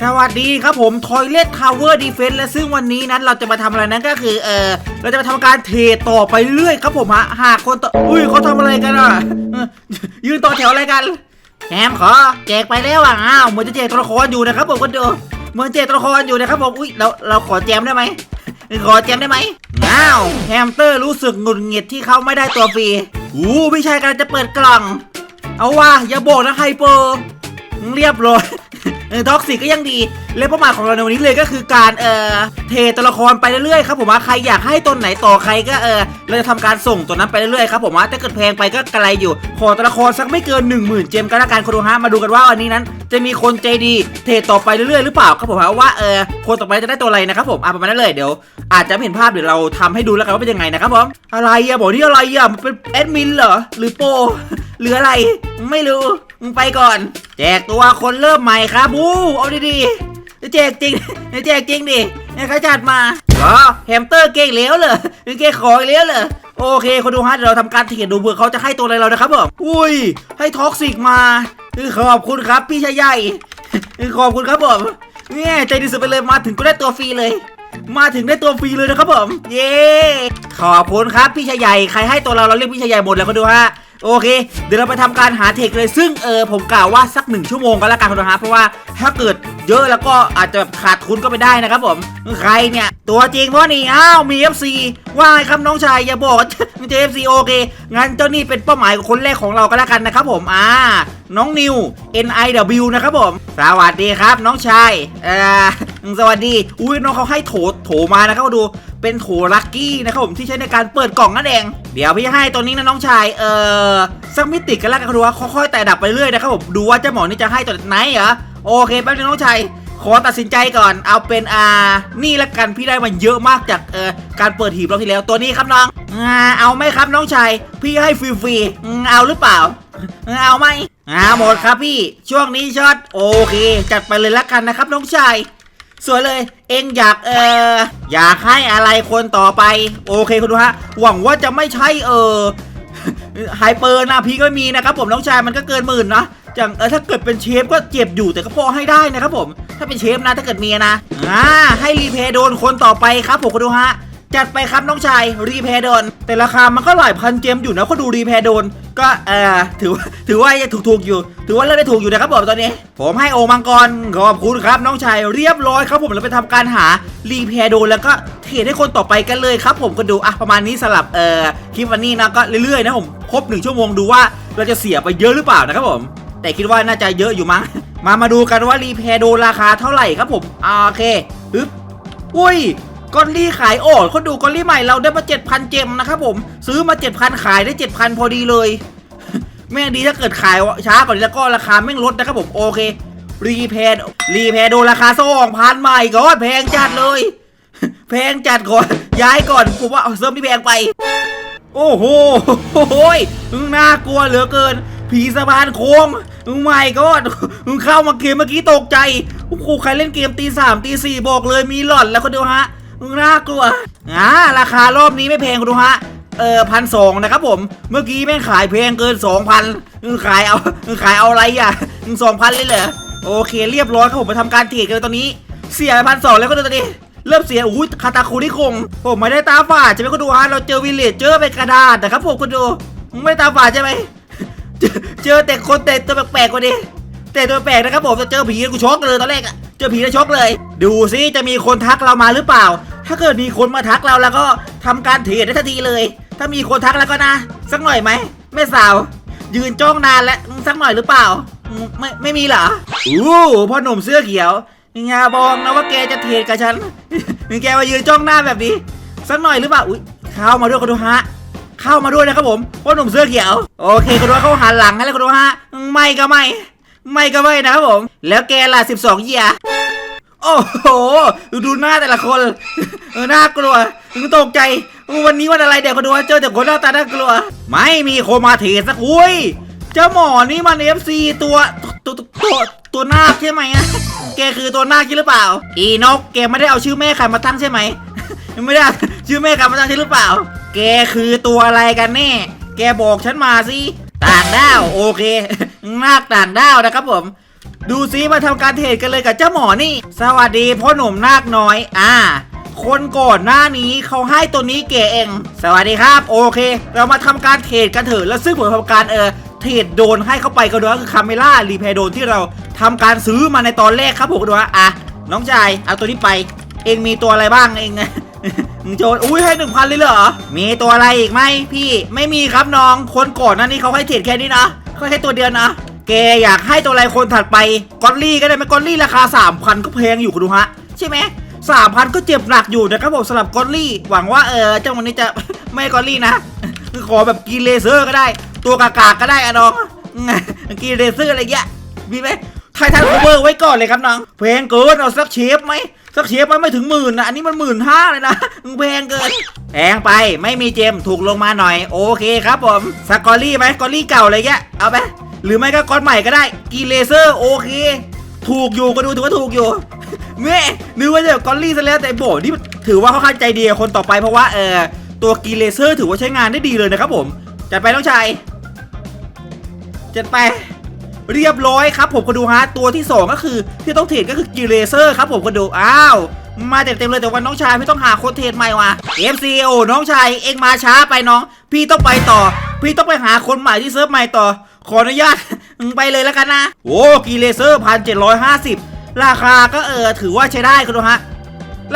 สวัสดีครับผม Toilet Tower Defense และซึ่งวันนี้นั้นเราจะมาทำอะไรนั้นก็คือเออเราจะมาทำการเทต่อไปเรื่อยครับผมฮะหากคนต่ออุ้ยเขาทำอะไรกันอะ ยืนต่อแถวอะไรกันแฮมขอแจกไปแล้วอะอ้าวเหมือนจะแจกตัวละครอยู่นะครับผมก็เดูเหมือนแจกตัวละครอยู่นะครับผมอุ้ยเราเราขอแจมได้ไหมขอแจมได้ไหมอ้าวแฮมสเตอร์รู้สึกหงุดหงิดที่เขาไม่ได้ตัวฟรีอู้พี่ชายกำลังจะเปิดกล่อง เอาว่าอย่าบอกนะไฮเปอร์เรียบร้อย เออท็อกซิกก็ยังดีและเป้าหมายของเราในวันนี้เลยก็คือการเอ่อเทตัวละครไปเรื่อยๆครับผมว่าใครอยากให้ตัวไหนต่อใครก็เออเราจะทำการส่งตัวนั้นไปเรื่อยๆครับผมว่าถ้าเกิดแพงไปก็กระไรอยู่ ขอตัวละครสักไม่เกิน 1 0,000 เจมก็แล้วกันคนดูฮะมาดูกันว่าวันนี้นั้น จะมีคนใจดีเทต่อไปเรื่อยๆหรือเปล่าครับผมว่าเออคนต่อไปจะได้ตัวอะไรนะครับผมอะประมาณนั้นเลยเดี๋ยว อาจจะไม่เห็นภาพเดี๋ยวเราทำให้ดูแล้วกันว่าเป็นยังไงนะครับผมอะไรอะบอกนี่อะไรอะมันเป็นแอดมินเหรอหรือโปหรืออะไรไม่รู้มึงไปก่อน แจกตัวคนเริ่มใหม่ครับบูเอาดีๆจะแจกจริงจะแจกจริงดิให้เขาจัดมาอ๋อแฮมสเตอร์เก่งแล้วเหรอเก่งของอีกแล้วเหรอโอเคคนดูฮะเดี๋ยวเราทำการเถียนดูเบื่อเขาจะให้ตัวอะไรเรานะครับผมอุ้ย ให้ท็อกซิกมาขอบคุณครับพี่ชายใหญ่ขอบคุณครับผมเนี่ยใจดีสุดไปเลยมาถึงก็ได้ตัวฟรีเลย มาถึงได้ตัวฟรีเลยนะครับผม เย้ขอบคุณครับพี่ชายใหญ่ใครให้ตัวเราเราเรียกพี่ชายใหญ่หมดแล้วก็ดูฮะ โอเค เดี๋ยวเราไปทำการหาเทคเลยซึ่งเออผมกล่าวว่าสักหนึ่งชั่วโมงก็แล้วกันคุณผู้ชมฮะเพราะว่าถ้าเกิดเยอะแล้วก็อาจจะแบบขาดทุนก็ไปได้นะครับผม ใครเนี่ย ตัวจริงเพราะนี่อ้าวมี FC ว่าครับน้องชายอย่าบอกว่าเจ FC โอเคงั้นเจ้านี่เป็นเป้าหมายของคนแรกของเราก็แล้วกันนะครับผมอ่าน้องนิว NIW นะครับผม สวัสดีครับน้องชายเอ่อสวัสดี อุ้ยน้องเขาให้โถโถมานะครับมาดู เป็นโถลักกี้นะครับผมที่ใช้ในการเปิดกล่องนั่นเอง เดี๋ยวพี่ให้ตัวนี้นะน้องชายเออสักมิติกันแล้วกันดูว่าค่อยๆแต่ดับไปเรื่อยนะครับผมดูว่าเจ้าหมอนี่จะให้ตัวไหนเหรอโอเคแป๊บนึงน้องชายขอตัดสินใจก่อน เอาเป็นอ่า นี่ละกันพี่ได้มันเยอะมากจากเออการเปิดหีบรอบที่แล้วตัวนี้ครับน้องอ่าเอาไหมครับน้องชายพี่ให้ฟรีๆเอาหรือเปล่า เอาไหมอ่าหมดครับพี่ช่วงนี้ช็อตโอเค จัดไปเลยละกันนะครับน้องชาย สวยเลย เองอยากเอออยากให้อะไรคนต่อไป โอเคคุณดูฮะ หวังว่าจะไม่ใช่เออไฮเปอร์นะพี่ก็มีนะครับผมน้องชายมันก็เกินหมื่นนะอย่างเออถ้าเกิดเป็นเชฟก็เจ็บอยู่แต่ก็พอให้ได้นะครับผม ถ้าเป็นเชฟนะถ้าเกิดเมียนะอ่าให้รีเพย์โดนคนต่อไปครับผมคุณดูฮะ จัดไปครับน้องชายรีเพย์โดน แต่ราคามันก็หลายพันเจมอยู่นะก็ดูรีเพย์โดน ก็เออถือว่าถือว่ายังถูกๆอยู่ ถือว่าเล่นได้ถูกอยู่นะครับผมตอนนี้ ผมให้โอมังกรขอบคุณครับน้องชายเรียบร้อยครับผมเราไปทำการหารีเพย์โดนแล้วก็เทรดให้คนต่อไปกันเลยครับ ผมก็ดูอะประมาณนี้สลับเอ่อคลิปวันนี้นะก็เรื่อยๆนะผมครบหนึ่งชั่วโมงดูว่าเราจะเสียไปเยอะหรือเปล่านะครับผม แต่คิดว่าน่าจะเยอะอยู่มั้งมามาดูกันว่ารีเพย์โดนราคาเท่าไหร่ครับผมโอเคอึ๊บอุ้ย กอลลี่ขายโอ้เขาดูกอลลี่ใหม่เราได้มา 7,000 เจมนะครับผม ซื้อมา 7,000 ขายได้ 7,000 พอดีเลย แม่งดีถ้าเกิดขายช้ากว่านี้แล้วก็ราคาแม่งลดนะครับผมโอเค รีเพย์รีเพย์โดนราคาสองพันใหม่ก่อนแพงจัดเลย แพงจัดก่อน ย้ายก่อนผมว่าเซิร์ฟนี่แพงไป โอ้โหโอ้ยน่ากลัวเหลือเกิน ผีสะพานโค้งมึงไม่ก็มึงเข้ามาเกมเมื่อกี้ตกใจโอ้โหใครเล่นเกมตีสามตีสี่บอกเลยมีหลอนแล้วคนเดียวฮะ มึงน่ากลัวอ่าราคารอบนี้ไม่แพงคุณดูฮะเออพันสองนะครับผม เมื่อกี้แม่งขายแพงเกินสองพันมึงขายเอามึงขายเอาอะไรอะมึงสองพันเลยเหรอโอเคเรียบร้อยครับผมไปทำการเทรดกันเลยตอนนี้ เสียพันสองแล้วก็เดี๋ยวตอนนี้เริ่มเสียอุ้ยคาตาคุนิคงผมไม่ได้ตาฝาดใช่ไหมคุณดูฮะเราเจอวิลเลจเจอเป็นกระดาษนะครับผมคุณดูไม่ตาฝาดใช่ไหมเจอเจอแต่คนแต่ตัวแปลกๆกว่านี้แต่ตัวแปลกนะครับผมจะเจอผีกูช็อกเลยตอนแรกอะ เจอผีแล้วช็อกเลย ดูซิจะมีคนทักเรามาหรือเปล่า ถ้าเกิดมีคนมาทักเราแล้วก็ทำการเทรดได้ทันทีเลย ถ้ามีคนทักแล้วก็นะ สักหน่อยไหมแม่สาว ยืนจ้องนานแล้วสักหน่อยหรือเปล่า ไม่ไม่มีเหรออู้พ่อหนุ่มเสื้อเขียวอย่าบอกนะว่าแกจะเทรดกับฉันมีแกมายืนจ้องหน้าแบบนี้ สักหน่อยหรือเปล่าอุ้ยเข้ามาด้วยคนดูฮะเข้ามาด้วยนะครับผมพ่อหนุ่มเสื้อเขียว โอเคคุณดูว่าเขาหันหลังให้แล้วคุณดูฮะไม่ก็ไม่ ไม่ก็ไม่นะครับผม แล้วแกล่ะ12 เหยียโอ้โห ดูหน้าแต่ละคนเออน่ากลัวถึงตกใจ วันนี้วันอะไรเดี๋ยวคุณดูว่าเจอแต่คนหน้าตาน่ากลัว ไม่มีโคมาเทสักอุ้ยเจ้าหมอนี่มัน FC ตัวตัวตัวตัวตัวนาคใช่ไหมอะแกคือตัวนาคใช่หรือเปล่า อีนกแกไม่ได้เอาชื่อแม่ใครมาตั้งใช่ไหมไม่ได้ชื่อแม่ใครมาตั้งใช่หรือเปล่า แกคือตัวอะไรกันแน่ แกบอกฉันมาสิต่างด้าวโอเค นาคต่างด้าวนะครับผม ดูซิมาทำการเทรดกันเลยกับเจ้าหมอนี่ สวัสดีพ่อหนุ่มนาคน้อย อ่า คนก่อนหน้านี้เขาให้ตัวนี้เก๋เอง สวัสดีครับ โอเค เรามาทำการเทรดกันเถอะแล้วซึ่งผลทำการเออเทรดโดนให้เข้าไปก็ด้วยก็คือคาเมล่ารีเพย์โดนที่เราทำการซื้อมาในตอนแรกครับผมก็ด้วยอะน้องชายเอาตัวนี้ไป เองมีตัวอะไรบ้างเองโจนอุ้ยให้หนึ่งพันเลยเหรอ มีตัวอะไรอีกไหมพี่ ไม่มีครับน้อง คนก่อนหนั้นนี่เขาให้เทรดแค่นี้นะ เขาให้ตัวเดียวนะแกอยากให้ตัวอะไรคนถัดไปกอลลี่ก็ได้ไหมกอลลี่ราคา 3,000 ก็แพงอยู่คุณดูฮะ ใช่ไหมสามพันก็เจ็บหนักอยู่นะครับผมสำหรับกอลลี่ หวังว่าเออเจ้าวันนี้จะไม่กอลลี่นะคือขอแบบกินเลเซอร์ก็ได้ ตัวกากาก็ได้อะน้องกินเลเซอร์อะไรเงี้ยมีไหมไททันโคเวอร์ไว้ก่อนเลยครับน้องแพงเกินเอาสักเชฟไหม สักเชฟมันไม่ถึงหมื่นนะอันนี้มันหมื่นห้าเลยนะแพงเกินแพงไปไม่มีเจมถูกลงมาหน่อย โอเคครับผมสกอรี่ไหมกอลลี่เก่าอะไรเงี้ยเอาไปหรือไม่ก็ก้อนใหม่ก็ได้กีเลเซอร์โอเค ถูกอยู่ก็ดูถือว่าถูกอยู่แม่นึกว่าจะกอลลี่ซะแล้วแต่โบนี่ถือว่าเขาเข้าใจดีคนต่อไปเพราะว่าเออตัวกีเลเซอร์ถือว่าใช้งานได้ดีเลยนะครับผม จัดไปน้องชายจัดไป เรียบร้อยครับผมก็ดูฮะตัวที่ 2 ก็คือที่ต้องเทรดก็คือกีเลเซอร์ครับผมก็ดูอ้าวมาเต็มๆเลยแต่วันน้องชายพี่ต้องหาคนเทรดใหม่ว่ะ MCO น้องชายเองมาช้าไปน้อง พี่ต้องไปต่อ พี่ต้องไปหาคนใหม่ที่เซิร์ฟใหม่ต่อ ขออนุญาตไปเลยแล้วกันนะ โอ้กีเลเซอร์พันเจ็ดร้อยห้าสิบราคาก็เออถือว่าใช้ได้คุณดูฮะ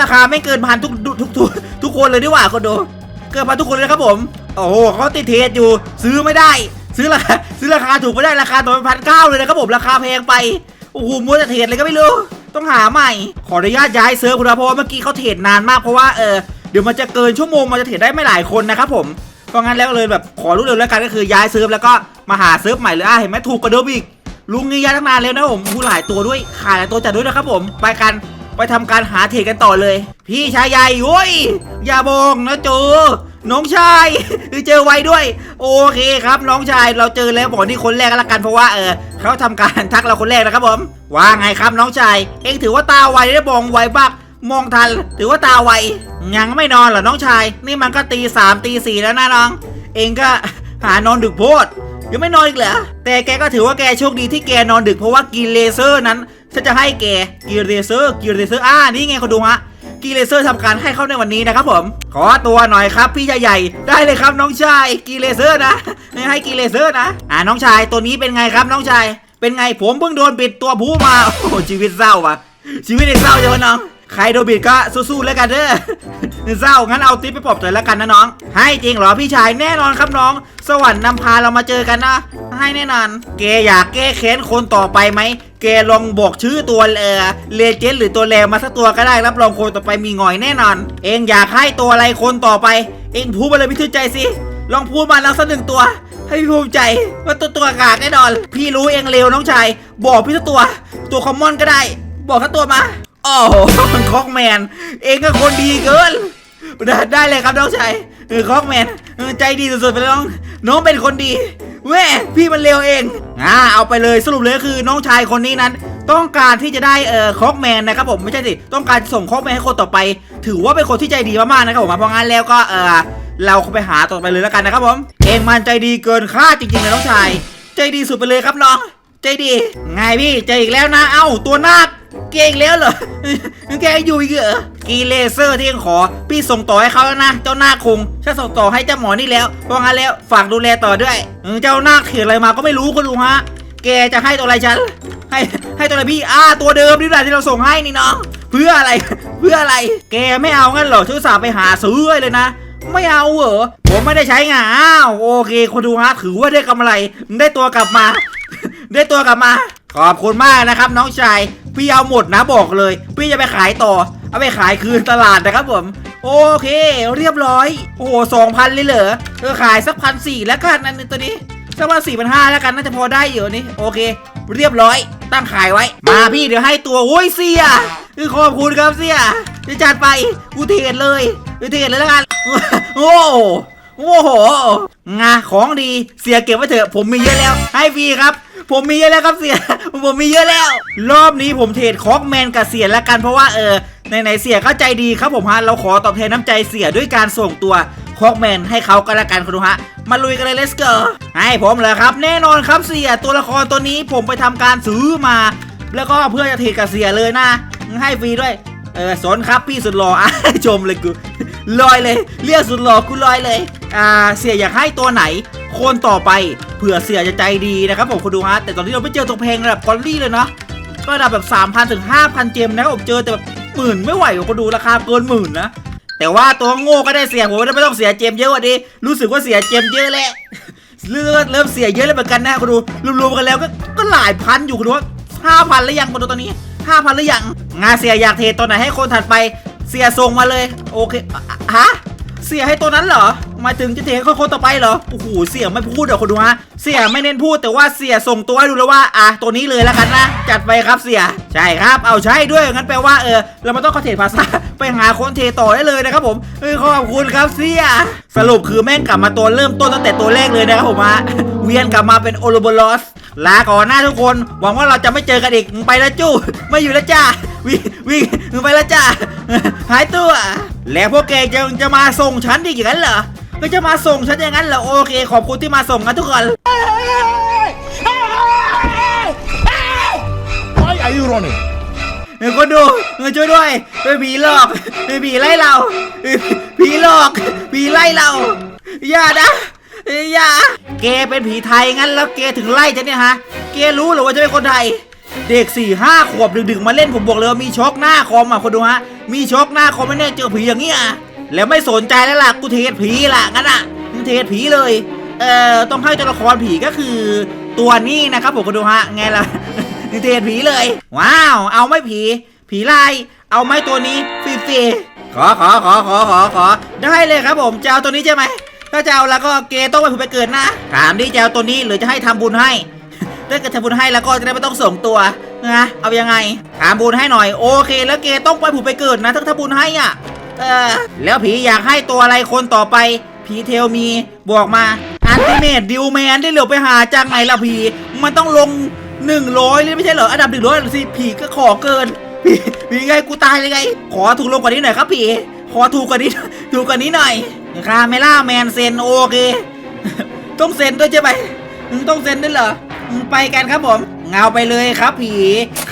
ราคาไม่เกินพันทุกทุกทุกทุกคนเลยดีกว่าคนดู เกินพันทุกคนเลยครับผม โอ้โหเขาติดเทรดอยู่ซื้อไม่ได้ ซื้อราคาซื้อราคาถูกไม่ได้ราคาตัวพันเก้าเลยนะครับผมราคาแพงไปโอ้โหมัวแต่เทรดเลยก็ไม่รู้ ต้องหาใหม่ ขออนุญาตย้ายเซิร์ฟคุณนะเพราะว่าเมื่อกี้เขาเทรดนานมากเพราะว่าเออเดี๋ยวมันจะเกินชั่วโมงมันจะเทรดได้ไม่หลายคนนะครับผมเพราะงั้นแล้วเลยแบบขอรู้เร็วแล้วกันก็คือย้ายเซิร์ฟแล้วก็มาหาเซิร์ฟใหม่เลยอะเห็นไหมถูกกว่าเดิมอีกลุงนี่ย้ายตั้งนานแล้วนะผมผู้หลายตัวด้วยขายหลายตัวจัดด้วยนะครับผมไปกันไปทำการหาเทรดกันต่อเลย พี่ชายใหญ่โอ้ยอย่าบองนะโจ น้องชายคือเจอไวด้วย โอเคครับน้องชายเราเจอแล้วบอกนี่คนแรกก็แล้วกันเพราะว่าเออเขาทำการทักเราคนแรกนะครับผมว่าไงครับน้องชาย เอ็งถือว่าตาไวได้บองไวบักมองทันถือว่าตาไวยังไม่นอนเหรอน้องชาย นี่มันก็ตีสามตีสี่แล้วนะน้อง เองก็หานอนดึกโพดยังไม่นอนอีกเหรอแต่แกก็ถือว่าแกโชคดีที่แกนอนดึกเพราะว่ากินเลเซอร์นั้นฉันจะให้แกกินเลเซอร์กินเลเซอร์อ่านี่ไงเขาดูฮะ กินเลเซอร์ทำการให้เข้าในวันนี้นะครับผม ขอตัวหน่อยครับพี่ใหญ่ๆได้เลยครับน้องชายกินเลเซอร์นะให้กินเลเซอร์นะ อ่าน้องชายตัวนี้เป็นไงครับน้องชาย เป็นไงผมเพิ่งโดนปิดตัวผู้มาโอ้โหชีวิตเศร้าว่ะชีวิตเด็กเศร้าจังวะน้องใครโดนบิดก็สู้ๆแล้วกันเด้อเศร้างั้นเอาติ๊บไปปลอบใจแล้วกันนะน้อง ให้จริงเหรอพี่ชายแน่นอนครับน้อง สวรรค์นำพาเรามาเจอกันนะ ให้แน่นอนแกอยากแก้แค้นคนต่อไปไหม แกลองบอกชื่อตัวเออเลเจนด์หรือตัวแรมาสักตัวก็ได้รับรองคนต่อไปมีหงอยแน่นอน เองอยากให้ตัวอะไรคนต่อไป เองพูดมาเลยพี่ชื่ใจสิลองพูดมาแล้วสักหนึ่งตัว ให้พี่ภูมิใจว่าตัวตัวกากแน่นอน พี่รู้เองเร็วน้องชายบอกพี่สักตัว ตัวคอมมอนก็ได้ บอกสักตัวมาโอ้โหคอกแมน เองก็คนดีเกินได้เลยครับน้องชายเออคอกแมนใจดีสุดๆไปเลยน้องน้องเป็นคนดี แม่พี่มันเลวเองอ่าเอาไปเลยสรุปเลยก็คือน้องชายคนนี้นั้น ต้องการที่จะได้เอ่อคอกแมนนะครับผมไม่ใช่สิต้องการส่งคอกแมนให้คนต่อไป ถือว่าเป็นคนที่ใจดีมากๆนะครับผมเพราะงั้นแล้วก็เออเราไปหาต่อไปเลยแล้วกันนะครับผม เองมันใจดีเกินคาดจริงๆเลยน้องชาย ใจดีสุดไปเลยครับน้อง ใจดีไงพี่ใจอีกแล้วนะเอ้าตัวนาค เก่งแล้วเหรอแกอยู่อีกเหรอกีเลเซอร์ที่ยังขอ พี่ส่งต่อให้เขาแล้วนะเจ้านาคงฉันส่งต่อให้เจ้าหมอนี่แล้วเพราะงั้นแล้วฝากดูแลต่อด้วยเจ้านาคเขียนอะไรมาก็ไม่รู้คุณดูฮะ แกจะให้ตัวอะไรฉันให้ให้ตัวอะไรพี่อ่าตัวเดิมนี่แหละที่เราส่งให้นี่น้องเพื่ออะไร เพื่ออะไร แกไม่เอางั้นเหรอชื่อสาไปหาซื้อเลยนะไม่เอาเหรอ ผมไม่ได้ใช้งาอ้าวโอเคคนดูฮะถือว่าได้กำไร ได้ตัวกลับมา ได้ตัวกลับมา ขอบคุณมากนะครับน้องชาย พี่เอาหมดนะบอกเลย พี่จะไปขายต่อ เอาไปขายคืนตลาดนะครับผม โอเค เรียบร้อย โอ้โหสองพันเลยเหรอเออขายสักพันสี่แล้วกันอันนี้ตัวนี้สักวันสี่พันห้าแล้วกันน่าจะพอได้อยู่นี่โอเค เรียบร้อย ตั้งขายไว้ มาพี่เดี๋ยวให้ตัวโอ้ยเสียคือขอบคุณครับเสียจะจัดไปกูเทรดเลยกูเทรดเลยแล้วกันโอ้โหโอ้โหงาของดีเสียเก็บไว้เถอะผมมีเยอะแล้ว ให้ฟรีครับ ผมมีเยอะแล้วครับเสีย ผมมีเยอะแล้ว รอบนี้ผมเทรดคอกแมนกับเสียแล้วกันเพราะว่าเออไหนๆเสียก็ใจดีครับผมฮะเราขอตอบแทนน้ำใจเสียด้วยการส่งตัวคอกแมนให้เขาก็แล้วกันคุณดูฮะมาลุยกันเลย let's go ให้ผมเลยครับ แน่นอนครับเสียตัวละครตัวนี้ผมไปทำการซื้อมา แล้วก็เพื่อจะเทรดกับเสียเลยนะ ให้ฟรีด้วยเออสนครับพี่สุดหล่ออะชมเลยกูลอยเลย เรียกสุดหล่อกูลอยเลย อ่าเสียอยากให้ตัวไหน คนต่อไปเผื่อเสียจะใจดีนะครับผมคุณดูฮะแต่ตอนนี้เราไม่เจอตัวแพงระดับกอลลี่เลยเนาะก็ระดับแบบ 3,000 ถึง 5,000 เจมนะครับผมเจอแต่แบบหมื่นไม่ไหวกว่าคนดูราคาเกินหมื่นนะแต่ว่าตัวโง่ก็ได้เสียผมไม่ต้องเสียเจมเยอะกว่านี้รู้สึกว่าเสียเจมเยอะแหละเริ่มเริ่มเสียเยอะแล้วเหมือนกันนะคุณดูรวมๆกันแล้วก็ก็หลายพันอยู่คุณดูว่าห้าพันหรือยังคุณดูตอนนี้ห้าพันหรือยังงานเสียอยากเทตัวไหนให้คนถัดไปเสียส่งมาเลย โอเคฮะ เสียให้ตัวนั้นเหรอมาถึงจะเทให้คนต่อไปเหรอโอ้โหเสียไม่พูดเดี๋ยวคุณดูฮะเสียไม่เน้นพูดแต่ว่าเสียส่งตัวให้ดูแล้วว่าอะตัวนี้เลยแล้วกันนะจัดไปครับเสียใช่ครับเอาใช่ด้วยงั้นแปลว่าเออเราม่ต้องคอนเทนต์ภาษาไปหาคนเทต่อได้เลยนะครับผมเออขอบคุณครับเสียสรุปคือแม่งกลับมาตัวเริ่มต้นตั้งแต่ตัวแรกเลยนะครับผมฮะเวียนกลับมาเป็นโอโลโบลอสลาก่อนหน้าทุกคน หวังว่าเราจะไม่เจอกันอีกไปแล้วจู้ไม่อยู่แล้วจ้าวิ่งวิ่งไปแล้วจ้าหายตัว แล้วพวกแกจะจะมาส่งฉันอีกอย่างนั้นเหรอก็จะมาส่งฉันอย่างนั้นเหรอโอเค ขอบคุณที่มาส่งกันทุกคน Why are you running? เงินคนดูเงินช่วยด้วยเป็นผีหลอกเป็นผีไล่เราผีหลอกผีไล่เราอย่านะอย่าเกเป็นผีไทยงั้นแล้วเกถึงไล่ฉันเนี่ยฮะ เกรู้เหรือว่าจะเป็นคนไทย เด็กสี่ห้าขวบดึกๆมาเล่นผมบอกเลยว่ามีช็อกหน้าคอมอะคนดูฮะ มีช็อกหน้าคอมไม่แน่เจอผีอย่างเงี้ยแล้วไม่สนใจแล้วล่ะกูเทศผีล่ะงั้นอะมึงเทศผีเลยเอ่อต้องให้ตัวละครผีก็คือ ตัวนี้นะครับผมคนดูฮะไงล่ะนิเทศผีเลย ว้าว เอาไม่ผี ผีลายเอาไม่ตัวนี้ฟรีๆขอขอขอขอขอขอได้เลยครับผมจะเอาตัวนี้ใช่ไหมถ้าจะเอาแล้วก็เกต้องไปผุดไปเกิดนะถามดิจะเอาตัวนี้หรือจะให้ทำบุญให้ถ้าเกิดทำบุญให้แล้วก็จะได้ไม่ต้องส่งตัว นะเอายังไงถามบุญให้หน่อย โอเค แล้วเกต้องไปผุดไปเกิดนะถ้าทำบุญให้อะเออแล้วผีอยากให้ตัวอะไรคนต่อไป ผีเทลมีบอกมาอันติเมตดิวแมนได้เหลือไปหาจากไหนล่ะผีมันต้องลงหนึ่งร้อยเลยไม่ใช่เหรออันดับหนึ่งร้อยสิผีก็ขอเกินผีผีไงกูตายเลยไง ขอถูกลงกว่านี้หน่อยครับผีขอถูกกว่านี้ถูกกว่านี้หน่อยคาเมล่าแมนเซนโอเค ต้องเซ็นด้วยใช่ไหมมึงต้องเซ็นด้วยเหรอมึงไปกันครับผม เงาไปเลยครับผี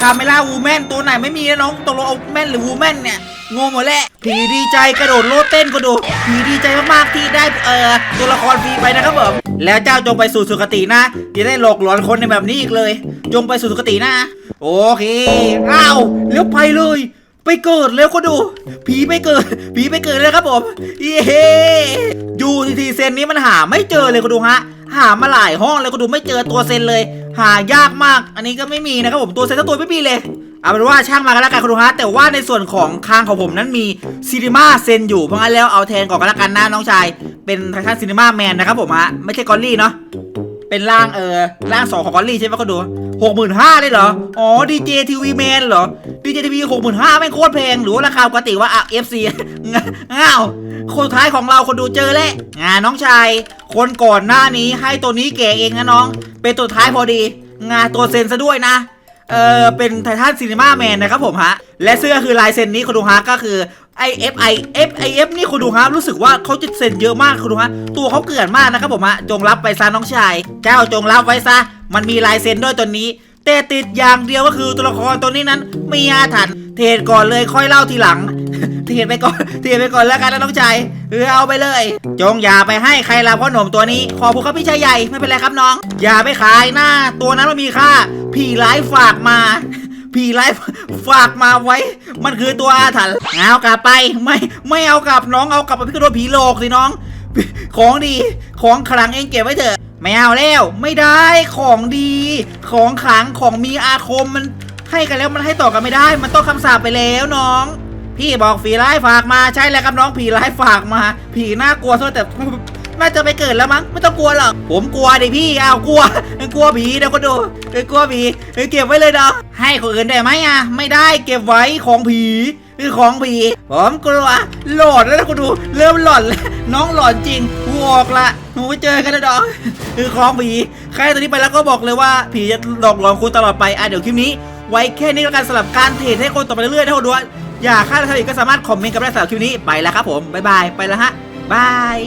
คาเมล่าวูแมนตัวไหนไม่มีนะน้องตกลงเอาแมนหรือวูแมนเนี่ยงงหมดแหละผีดีใจกระโดดโลดเต้นก็ดูผีดีใจมากๆที่ได้เอ่อตัวละครฟรีไปนะครับผมแล้วเจ้าจงไปสู่สุคตินะอย่าได้หลอกหลอนคนในแบบนี้อีกเลย จงไปสู่สุคตินะ โอเคอ้าวเล้ยวไปเลย ไปเกิดแล้วก็ดู ผีไปเกิด ผีไปเกิดเลยครับผมเย้ยูทีเซนนี้มันหาไม่เจอเลยก็ดูฮะ หามาหลายห้องเลยก็ดูไม่เจอตัวเซนเลย หายากมาก อันนี้ก็ไม่มีนะครับผมตัวเซนตัวไม่มีเลยเอาเป็นว่าช่างมากันแล้วกันคุณดูฮะแต่ว่าในส่วนของคางของผมนั้นมีซีนิมาเซนอยู่เพราะงั้นแล้วเอาแทนก่อนกันแล้วกันนะน้องชายเป็นไททันซีนิมาแมนนะครับผมฮะไม่ใช่กอลลี่เนาะ เป็นร่างเออร่างสองของกอลลี่ใช่ไหมก็ดูหกหมื่นห้าเลยเหรอ อ๋อดีเจทีวีแมนเหรอดีเจทีวีหกหมื่นห้าแม่งโคตรแพง หรือว่าราคาปกติว่าอะเอฟซีง้าวคนสุดท้ายของเราคนดูเจอแล้วงานน้องชาย คนก่อนหน้านี้ให้ตัวนี้แกเองนะน้อง เป็นตัวท้ายพอดี งานตัวเซนซะด้วยนะเออเป็นไททันซีนีมาแมนนะครับผมฮะ และเสื้อคือลายเซ็นนี้คุณดูฮะก็คือ ไอเอฟไอเอฟไอเอฟนี่คุณดูฮะรู้สึกว่าเขาจะเซ็นเยอะมากคุณดูฮะตัวเขาเกลื่อนมากนะครับผมฮะจงรับไปซะน้องชาย เจ้าจงรับไว้ซะ มันมีลายเซ็นด้วยตัวนี้ แต่ติดอย่างเดียวก็คือตัวละครตัวนี้นั้นมีอาถรรพ์เทรดก่อนเลยค่อยเล่าทีหลัง เทรดไปก่อนเทรดไปก่อนแล้วกันนะน้องชายเออเอาไปเลย จงอย่าไปให้ใครรับพ่อหนุ่มตัวนี้ ขอบุครับพี่ชายใหญ่ไม่เป็นไรครับน้อง อย่าไปขายหน้า ตัวนั้นมันมีค่าผีร้ายฝากมา ผีร้ายฝากมาไว้ มันคือตัวอาถรรพ์เอากลับไปไม่ไม่เอากลับน้องเอากลับไปพี่ก็โดนผีโลกสิน้อง ของดีของขลังเองเก็บไว้เถอะไม่เอาแล้วไม่ได้ของดี ของขลังของมีอาคมมันให้กันแล้วมันให้ต่อกันไม่ได้ มันต้องคำสาปไปแล้วน้องพี่บอกผีร้ายฝากมาใช่แล้วครับน้องผีร้ายฝากมา ผีน่ากลัวซะแต่ น่าจะไปเกิดแล้วมั้งไม่ต้องกลัวหรอกผมกลัวดิพี่อ้าวกลัวกลัวผีเดี๋ยวก็ดูกลัวผีเอ้ยเก็บไว้เลยเนาะให้คนอื่นได้ไหมอะไม่ได้เก็บไว้ของผีคือของผีผมกลัวหลอนแล้วนะคุณดูเริ่มหลอนแล้วน้องหลอนจริงกูออกละหนูไปเจอกันนะดอกคือของผีใครตัวนี้ไปแล้วก็บอกเลยว่าผีจะหลอกหลอนคุณตลอดไปอะเดี๋ยวคลิปนี้ ไว้แค่นี้แล้วกันสำหรับการเทรดให้คนต่อไปเรื่อยๆถ้าคุณดูว่าอยากฆ่าทำอีกก็สามารถคอมเมนต์กับได้สำหรับคลิปนี้ไปแล้วครับผมบ๊ายบายไปแล้วฮะบาย